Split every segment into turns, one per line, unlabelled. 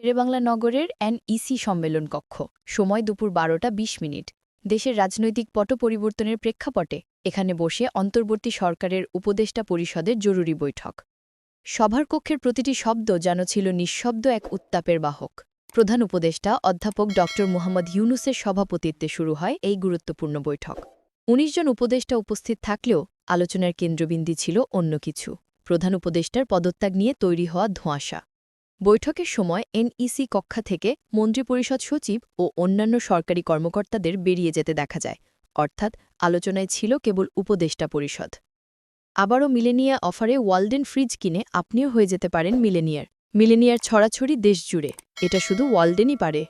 শেরেবাংলা নগরের এনইসি সম্মেলন কক্ষ। সময় দুপুর বারোটা ২০ মিনিট। দেশের রাজনৈতিক পট পরিবর্তনের প্রেক্ষাপটে এখানে বসে অন্তর্বর্তী সরকারের উপদেষ্টা পরিষদের জরুরি বৈঠক। সভার কক্ষের প্রতিটি শব্দ যেন ছিল নিঃশব্দ এক উত্তাপের বাহক। প্রধান উপদেষ্টা অধ্যাপক ড. মোহাম্মদ ইউনুসের সভাপতিত্বে শুরু হয় এই গুরুত্বপূর্ণ বৈঠক। ১৯ জন উপদেষ্টা উপস্থিত থাকলেও আলোচনার কেন্দ্রবিন্দু ছিল অন্য কিছু। প্রধান উপদেষ্টার পদত্যাগ নিয়ে তৈরি হওয়া ধোঁয়াশা। বৈঠকের সময় এনইসি কক্ষা থেকে মন্ত্রিপরিষদ সচিব ও অন্যান্য সরকারি কর্মকর্তাদের বেরিয়ে যেতে দেখা যায়, অর্থাৎ আলোচনায় ছিল কেবল উপদেষ্টা পরিষদ। আবারও মিলেনিয়া অফারে ওয়ালডেন ফ্রিজ কিনে আপনিও হয়ে যেতে পারেন মিলেনিয়ার। মিলেনিয়ার ছড়াছড়ি দেশ জুড়ে এটা শুধু ওয়ালডেনই পারে।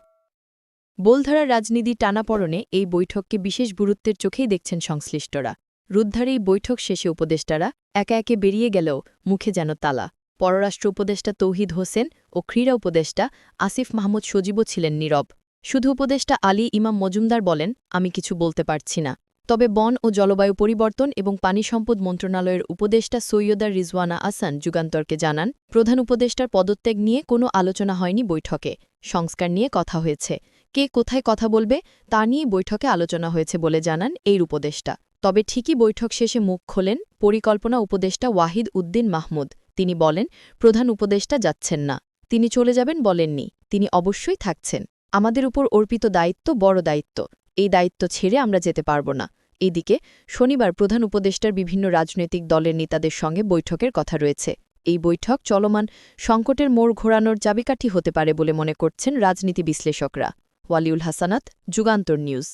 বোলধারার রাজনীতি টানাপড়নে এই বৈঠককে বিশেষ গুরুত্বের চোখেই দেখছেন সংশ্লিষ্টরা। রুদ্ধার এই বৈঠক শেষে উপদেষ্টারা একে একে বেরিয়ে গেলেও মুখে যেন তালা। পররাষ্ট্র উপদেষ্টা তৌহিদ হোসেন ও ক্রীড়া উপদেষ্টা আসিফ মাহমুদ সজীবও ছিলেন নীরব। শুধু উপদেষ্টা আলী ইমাম মজুমদার বলেন, আমি কিছু বলতে পারছি না। তবে বন ও জলবায়ু পরিবর্তন এবং পানি সম্পদ মন্ত্রণালয়ের উপদেষ্টা সৈয়দা রিজওয়ানা আসান যুগান্তরকে জানান, প্রধান উপদেষ্টার পদত্যাগ নিয়ে কোনো আলোচনা হয়নি বৈঠকে। সংস্কার নিয়ে কথা হয়েছে। কে কোথায় কথা বলবে, তা নিয়ে বৈঠকে আলোচনা হয়েছে বলে জানান এই উপদেষ্টা। তবে ঠিকই বৈঠক শেষে মুখ খোলেন পরিকল্পনা উপদেষ্টা ওয়াহিদ উদ্দিন মাহমুদ। তিনি বলেন, প্রধান উপদেষ্টা যাচ্ছেন না। তিনি চলে যাবেন বলেননি। তিনি অবশ্যই থাকছেন। আমাদের উপর অর্পিত দায়িত্ব বড় দায়িত্ব। এই দায়িত্ব ছেড়ে আমরা যেতে পারব না। এদিকে শনিবার প্রধান উপদেষ্টার বিভিন্ন রাজনৈতিক দলের নেতাদের সঙ্গে বৈঠকের কথা রয়েছে। এই বৈঠক চলমান সংকটের মোড় ঘোরানোর চাবিকাঠি হতে পারে বলে মনে করছেন রাজনীতি বিশ্লেষকরা। ওয়ালিউল হাসানাত, যুগান্তর নিউজ।